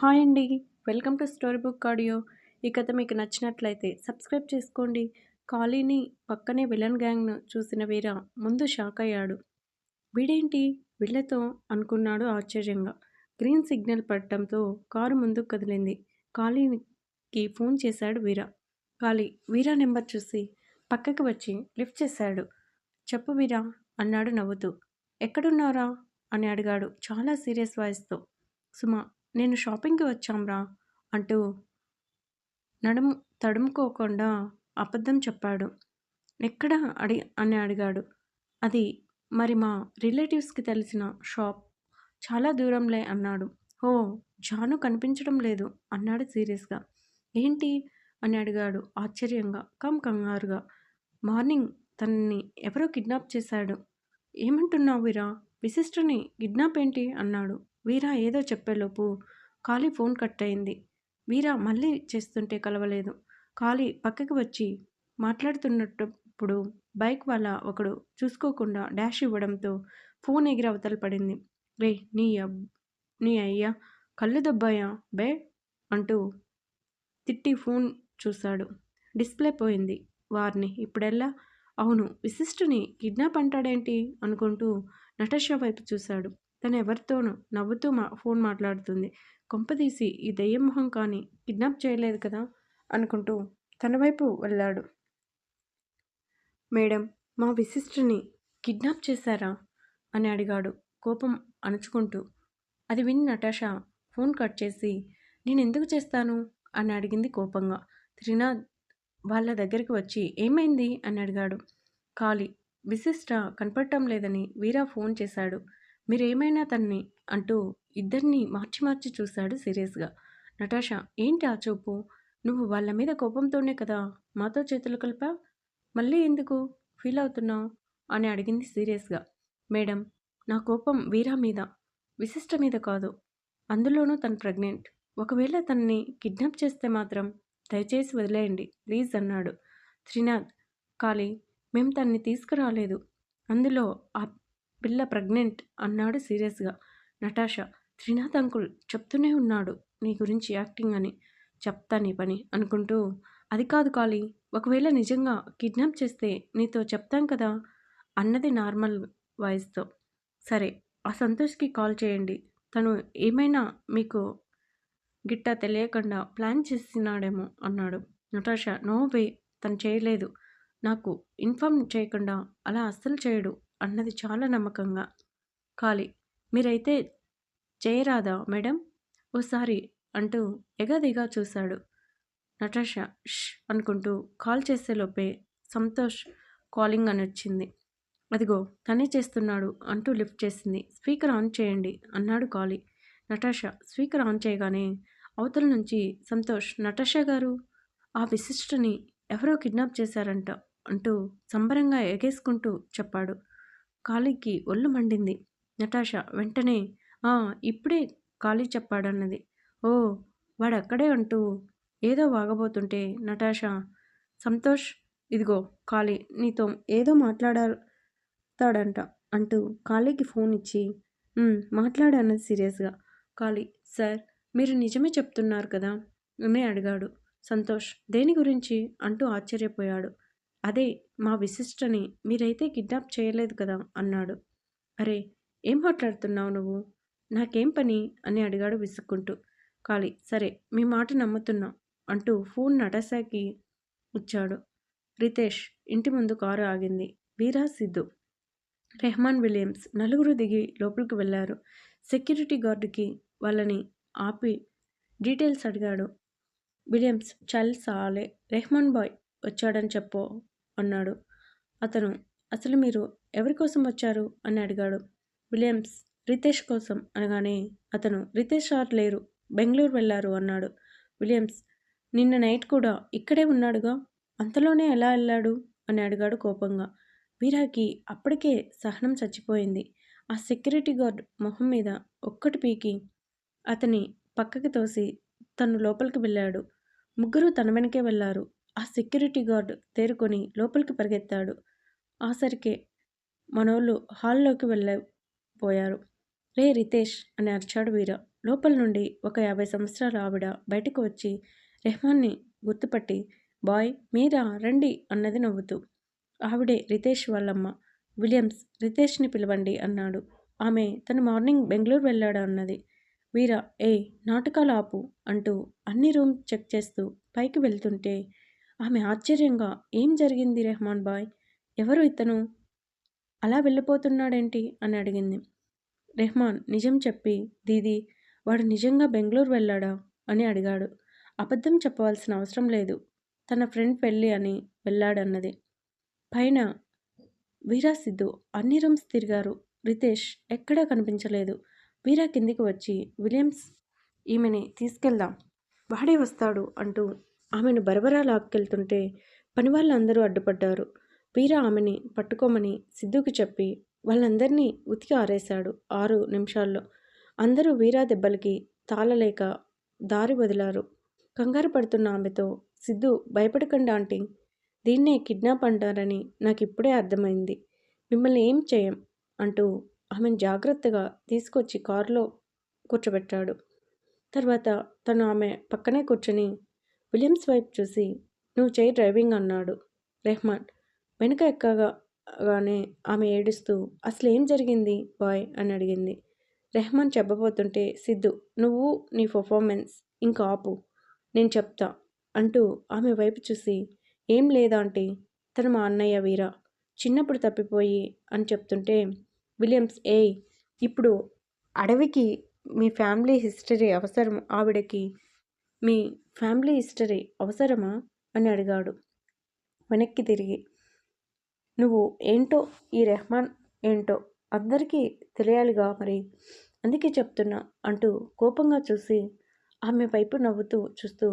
Hi అండి. Welcome to story book audio. ఈ కథ మీకు నచ్చినట్లయితే సబ్స్క్రైబ్ చేసుకోండి. కాళీని పక్కనే విలన్ గ్యాంగ్ను చూసిన వీర ముందు షాక్ అయ్యాడు. వీడేంటి? వీళ్ళతో అనుకున్నాడు ఆశ్చర్యంగా. గ్రీన్ సిగ్నల్ పడటంతో కారు ముందుకు కదిలింది. కాళీకి ఫోన్ చేశాడు వీర. కాళీ వీరా నెంబర్ చూసి పక్కకి వచ్చి లిఫ్ట్ చేశాడు. చెప్పు వీరా అన్నాడు నవ్వుతూ. ఎక్కడున్నారా అని అడిగాడు చాలా సీరియస్ వాయిస్తో. సుమా నేను షాపింగ్కి వచ్చాంరా అంటూ నడుము తడుముకోకుండా అబద్ధం చెప్పాడు. ఎక్కడ అడి అని అడిగాడు. అది మరి మా రిలేటివ్స్కి తెలిసిన షాప్. చాలా దూరంలే అన్నాడు. ఓ జాను కనిపించడం లేదు అన్నాడు సీరియస్గా. ఏంటి? అని అడిగాడు ఆశ్చర్యంగా కమ్ కంగారుగా. మార్నింగ్ తనని ఎవరో కిడ్నాప్ చేశాడు. ఏమంటున్నావు వీరా విశిష్టని కిడ్నాప్ ఏంటి? అన్నాడు. వీరా ఏదో చెప్పేలోపు ఖాళీ ఫోన్ కట్ అయింది వీరా మళ్ళీ చేస్తుంటే కలవలేదు. ఖాళీ పక్కకి వచ్చి మాట్లాడుతున్నప్పుడు బైక్ వాళ్ళ ఒకడు చూసుకోకుండా డాష్ ఇవ్వడంతో ఫోన్ ఎగిరి అవతల పడింది. రే నీ అబ్ నీ అయ్యా కళ్ళు దెబ్బయా బే? అంటూ తిట్టి ఫోన్ చూశాడు. డిస్ప్లే పోయింది. వారిని ఇప్పుడెల్లా అవును విశిష్టుని కిడ్నాప్ అంటాడేంటి? అనుకుంటూ నటష వైపు చూశాడు. తను ఎవరితోనూ నవ్వుతూ మా ఫోన్ మాట్లాడుతుంది. కొంపదీసి ఈ దెయ్యం మొహం కానీ కిడ్నాప్ చేయలేదు కదా? అనుకుంటూ తన వైపు వెళ్ళాడు. మేడం మా విశిష్టని కిడ్నాప్ చేశారా? అని అడిగాడు. కోపం అణుచుకుంటూ. అది విని నటాషా ఫోన్ కట్ చేసి నేను ఎందుకు చేస్తాను? అని అడిగింది కోపంగా. త్రినాథ్ వాళ్ళ దగ్గరికి వచ్చి ఏమైంది? అని అడిగాడు. ఖాళీ. విశిష్ట కనపడటం లేదని వీరా ఫోన్ చేశాడు. మీరేమైనా తన్ని అంటూ ఇద్దరిని మార్చి మార్చి చూశాడు సీరియస్గా. నటాష ఏంటి ఆ చూపు? నువ్వు వాళ్ళ మీద కోపంతోనే కదా మాతో చేతులు కలిపా మళ్ళీ ఎందుకు? ఫీల్ అవుతున్నావు? అని అడిగింది సీరియస్గా. మేడం నా కోపం వీరా మీద విశిష్ట మీద కాదు. అందులోనూ తను ప్రెగ్నెంట్. ఒకవేళ తనని కిడ్నాప్ చేస్తే మాత్రం దయచేసి వదిలేయండి ప్లీజ్ అన్నాడు. త్రినాథ్ కాళీ మేము తన్ని తీసుకురాలేదు. అందులో ఆ పిల్ల ప్రెగ్నెంట్ అన్నాడు సీరియస్గా. నటాష త్రినాథ్ అంకుల్ చెప్తూనే ఉన్నాడు నీ గురించి యాక్టింగ్ అని. చెప్తా నీ పని అనుకుంటూ అది కాదు కాళీ ఒకవేళ నిజంగా కిడ్నాప్ చేస్తే నీతో చెప్తాం కదా? అన్నది నార్మల్ వాయిస్తో. సరే ఆ సంతోష్కి కాల్ చేయండి. తను ఏమైనా మీకు గిట్టా తెలియకుండా ప్లాన్ చేసినాడేమో అన్నాడు. నటాష నో వే తను చేయలేదు. నాకు ఇన్ఫామ్ చేయకుండా అలా అస్సలు చేయడు. అన్నది చాలా నమ్మకంగా. కాలి మీరైతే చేయరాదా మేడం? ఓసారి అంటూ ఎగదిగా చూశాడు. నటాషా ష్ అనుకుంటూ కాల్ చేసేలోపే సంతోష్ కాలింగ్ అని వచ్చింది. అదిగో తనే చేస్తున్నాడు అంటూ లిఫ్ట్ చేసింది. స్పీకర్ ఆన్ చేయండి అన్నాడు కాలి. నటాషా స్పీకర్ ఆన్ చేయగానే అవతల నుంచి సంతోష్ నటాషా గారు? ఆ విశిష్టని ఎవరో కిడ్నాప్ చేశారంట అంటూ సంబరంగా ఎగేసుకుంటూ చెప్పాడు. ఖాళీకి ఒళ్ళు మండింది. నటాష వెంటనే ఇప్పుడే ఖాళీ చెప్పాడన్నది. ఓ వాడక్కడే అంటూ ఏదో వాగబోతుంటే నటాష సంతోష్ ఇదిగో ఖాళీ నీతో ఏదో మాట్లాడతాడంట అంటూ ఖాళీకి ఫోన్ ఇచ్చి మాట్లాడన్నది సీరియస్గా. ఖాళీ సార్ మీరు నిజమే చెప్తున్నారు కదా? అని అడిగాడు. సంతోష్ దేని గురించి? అంటూ ఆశ్చర్యపోయాడు. అదే మా విశిష్టని మీరైతే కిడ్నాప్ చేయలేదు కదా అన్నాడు. అరే ఏం మాట్లాడుతున్నావు నువ్వు? నాకేం పని? అని అడిగాడు విసుక్కుంటూ. ఖాళీ సరే మీ మాట నమ్ముతున్నా అంటూ ఫోన్ నటసాకి వచ్చాడు. రితేష్ ఇంటి ముందు కారు ఆగింది. వీరా సిద్ధు. రెహమాన్ విలియమ్స్ నలుగురు దిగి లోపలికి వెళ్ళారు. సెక్యూరిటీ గార్డుకి వాళ్ళని ఆపి డీటెయిల్స్ అడిగాడు. విలియమ్స్ చల్ సాలే రెహమాన్ బాయ్ వచ్చాడని చెప్పు అన్నాడు. అతను అసలు మీరు ఎవరి కోసం వచ్చారు? అని అడిగాడు. విలియమ్స్ రితేష్ కోసం అనగానే అతను రితేష్ సార్ లేరు బెంగళూరు వెళ్ళారు అన్నాడు. విలియమ్స్ నిన్న నైట్ కూడా ఇక్కడే ఉన్నాడుగా? అంతలోనే ఎలా వెళ్ళాడు? అని అడిగాడు కోపంగా. వీరాకి అప్పటికే సహనం చచ్చిపోయింది. ఆ సెక్యూరిటీ గార్డ్ మొహం మీద ఒక్కటి పీకి అతని పక్కకి తోసి తను లోపలికి వెళ్ళాడు. ముగ్గురు తన వెనకే వెళ్ళారు. ఆ సెక్యూరిటీ గార్డ్ తేరుకొని లోపలికి పరిగెత్తాడు. ఆసరికే మనోళ్ళు హాల్లోకి వెళ్ళపోయారు రే రితేష్ అని అరిచాడు వీర. లోపల నుండి ఒక యాభై సంవత్సరాల ఆవిడ బయటకు వచ్చి రెహమాన్ని గుర్తుపట్టి బాయ్ మీరా రండి అన్నది నవ్వుతూ ఆవిడే రితేష్ వాళ్ళమ్మ. విలియమ్స్ రితేష్ని పిలవండి అన్నాడు. ఆమె తను మార్నింగ్ బెంగళూరు వెళ్ళాడు అన్నది. వీర ఏ నాటకాలు ఆపు అంటూ అన్ని రూమ్ చెక్ చేస్తూ పైకి వెళ్తుంటే ఆమె ఆశ్చర్యంగా ఏం జరిగింది రెహమాన్ బాయ్? ఎవరు ఇతను? అలా వెళ్ళిపోతున్నాడేంటి? అని అడిగింది. రెహమాన్ నిజం చెప్పి దీది వాడు నిజంగా బెంగళూరు వెళ్ళాడా? అని అడిగాడు. అబద్ధం చెప్పవలసిన అవసరం లేదు. తన ఫ్రెండ్ పెళ్ళి అని వెళ్ళాడన్నది. పైన వీరా సిద్ధు అన్ని రూమ్స్ తిరిగారు. రితేష్ ఎక్కడా కనిపించలేదు. వీరా కిందికి వచ్చి విలియమ్స్ ఈమెని తీసుకెళ్దాం. వాడే వస్తాడు అంటూ ఆమెను బరబరా లాక్కెళ్తుంటే పని వాళ్ళందరూ అడ్డుపడ్డారు. వీరా ఆమెని పట్టుకోమని సిద్ధుకి చెప్పి వాళ్ళందరినీ ఉతికి ఆరేశాడు ఆరు నిమిషాల్లో. అందరూ వీరా దెబ్బలకి తాళలేక దారి వదిలారు. కంగారు పడుతున్న ఆమెతో సిద్ధు భయపడకండి ఆంటీ. దీన్నే కిడ్నాప్ అంటారని నాకు ఇప్పుడే అర్థమైంది. మిమ్మల్ని ఏం చేయం? అంటూ ఆమెను జాగ్రత్తగా తీసుకొచ్చి కారులో కూర్చోబెట్టాడు. తర్వాత తను ఆమె పక్కనే కూర్చొని విలియమ్స్ వైపు చూసి నువ్వు చేయి డ్రైవింగ్ అన్నాడు రెహ్మాన్. వెనుక ఎక్కగానే ఆమె ఏడుస్తూ అసలు ఏం జరిగింది బాయ్ అని అడిగింది. రెహమాన్ చెప్పబోతుంటే సిద్ధు నువ్వు నీ పర్ఫార్మెన్స్ ఇంకా ఆపు నేను చెప్తా అంటూ ఆమె వైపు చూసి ఏం లేదా అంటే తను మా అన్నయ్య వీరా. చిన్నప్పుడు తప్పిపోయి అని చెప్తుంటే విలియమ్స్ ఏ ఇప్పుడు అడవికి మీ ఫ్యామిలీ హిస్టరీ అవసరం. ఆవిడకి మీ ఫ్యామిలీ హిస్టరీ అవసరమా? అని అడిగాడు. వెనక్కి తిరిగి. నువ్వు ఏంటో ఈ రెహమాన్ ఏంటో అందరికీ తెలియాలిగా మరి. అందుకే చెప్తున్నా అంటూ కోపంగా చూసి ఆమె వైపు నవ్వుతూ చూస్తూ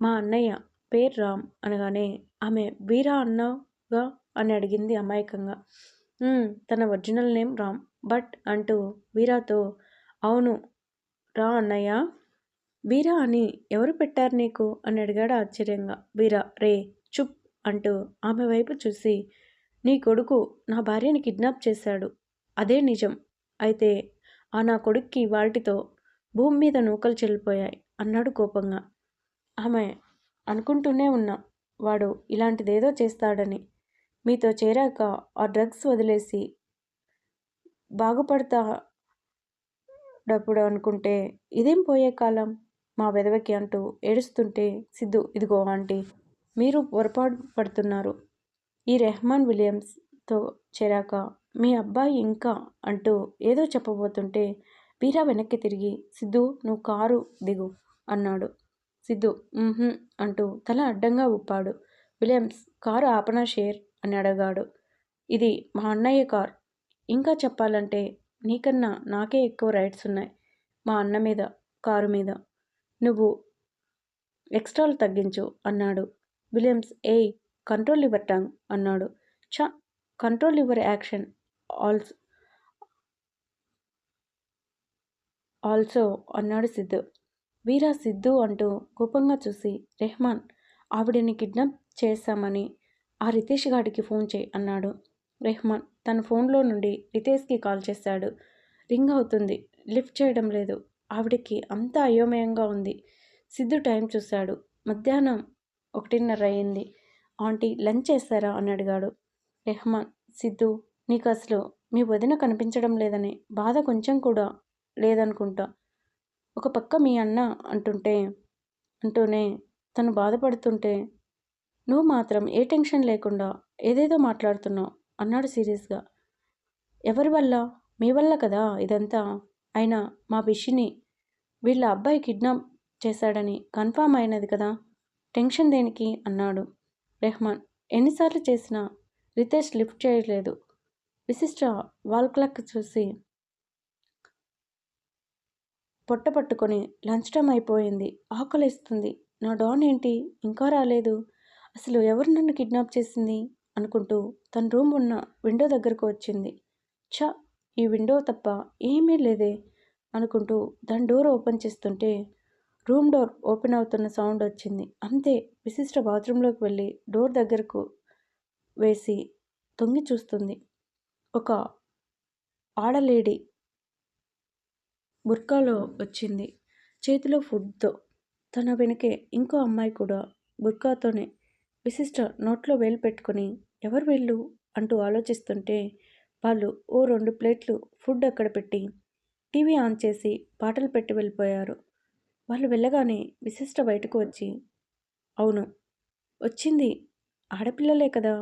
మా అన్నయ్య పేరు రామ్ అనగానే ఆమె వీరా అన్నగా అని అడిగింది అమాయకంగా. తన ఒరిజినల్ నేమ్ రామ్ బట్ అంటూ వీరాతో అవును రా అన్నయ్య. వీరా అని ఎవరు పెట్టారు నీకు? అని అడిగాడు ఆశ్చర్యంగా. బీరా రే చుప్ అంటూ ఆమె వైపు చూసి నీ కొడుకు నా భార్యని కిడ్నాప్ చేశాడు. అదే నిజం. అయితే ఆ నా కొడుక్కి వాటితో భూమి మీద నూకలు చెల్లిపోయాయి అన్నాడు కోపంగా. ఆమె అనుకుంటూనే ఉన్నా వాడు ఇలాంటిదేదో చేస్తాడని. మీతో చేరాక ఆ డ్రగ్స్ వదిలేసి బాగుపడతాడప్పుడు అనుకుంటే ఇదేం పోయే కాలం? మా వెదవకి అంటూ ఏడుస్తుంటే సిద్ధు ఇదిగో ఆంటీ మీరు పొరపాటు పడుతున్నారు. ఈ రెహమాన్ విలియమ్స్తో చేరాక మీ అబ్బాయి ఇంకా అంటూ ఏదో చెప్పబోతుంటే వీరా వెనక్కి తిరిగి సిద్ధు నువ్వు కారు దిగు అన్నాడు. సిద్ధు అంటూ తల అడ్డంగా ఊపాడు. విలియమ్స్ కారు ఆపనా షేర్? అని అడగాడు. ఇది మా అన్నయ్య కార్. ఇంకా చెప్పాలంటే నీకన్నా నాకే ఎక్కువ రైడ్స్ ఉన్నాయి మా అన్న మీద కారు మీద. నువ్వు ఎక్స్ట్రాలు తగ్గించు అన్నాడు. విలియమ్స్ ఏయ్ కంట్రోల్ యువర్ టంగ్ అన్నాడు. చ కంట్రోల్ యువర్ యాక్షన్ ఆల్స్ ఆల్సో అన్నాడు సిద్ధు. వీరా సిద్ధు అంటూ కోపంగా చూసి రెహమాన్ ఆవిడని కిడ్నాప్ చేశామని ఆ రితేష్ గాడికి ఫోన్ చేయి అన్నాడు. రెహమాన్ తన ఫోన్లో నుండి రితేష్కి కాల్ చేశాడు. రింగ్ అవుతుంది లిఫ్ట్ చేయడం లేదు. ఆవిడకి అంత అయోమయంగా ఉంది. సిద్ధు టైం చూశాడు. మధ్యాహ్నం ఒకటిన్నర అయింది ఆంటీ లంచ్ చేస్తారా? అని అడిగాడు. రెహమాన్ సిద్ధు నీకు అసలు మీ వదిన కనిపించడం లేదని బాధ కొంచెం కూడా లేదనుకుంటా. ఒక పక్క మీ అన్న అంటుంటే అంటూనే తను బాధపడుతుంటే నువ్వు మాత్రం ఏ టెన్షన్ లేకుండా ఏదేదో మాట్లాడుతున్నావు అన్నాడు సీరియస్గా. ఎవరి వల్ల? మీ వల్ల కదా ఇదంతా? అయినా మా విషిని వీళ్ళ అబ్బాయి కిడ్నాప్ చేశాడని కన్ఫామ్ అయినది కదా? టెన్షన్ దేనికి? అన్నాడు రెహమాన్. ఎన్నిసార్లు చేసినా రితేష్ లిఫ్ట్ చేయలేదు. విశిష్ట వాల్ క్లాక్ చూసి పొట్ట పట్టుకొని లంచ్ టైం అయిపోయింది. ఆకలిస్తుంది. నా డాన్ ఏంటి? ఇంకా రాలేదు. అసలు ఎవరు నన్ను కిడ్నాప్ చేసింది? అనుకుంటూ తన రూమ్ ఉన్న విండో దగ్గరకు వచ్చింది. చ ఈ విండో తప్ప ఏమీ లేదే అనుకుంటూ దాని డోర్ ఓపెన్ చేస్తుంటే రూమ్ డోర్ ఓపెన్ అవుతున్న సౌండ్ వచ్చింది. అంతే విశిష్ట బాత్రూంలోకి వెళ్ళి డోర్ దగ్గరకు వేసి తొంగి చూస్తుంది. ఒక ఆడలేడీ బుర్కాలో వచ్చింది. చేతిలో ఫుడ్తో తన వెనకే ఇంకో అమ్మాయి కూడా బుర్కాతోనే విశిష్ట నోట్లో వేలు పెట్టుకొని ఎవరు వెళ్ళు? అంటూ ఆలోచిస్తుంటే వాళ్ళు ఓ రెండు ప్లేట్లు ఫుడ్ అక్కడ పెట్టి టీవీ ఆన్ చేసి పాటలు పెట్టి వెళ్ళిపోయారు. వాళ్ళు వెళ్ళగానే విశిష్ట బయటకు వచ్చి అవును వచ్చింది ఆడపిల్లలే కదా!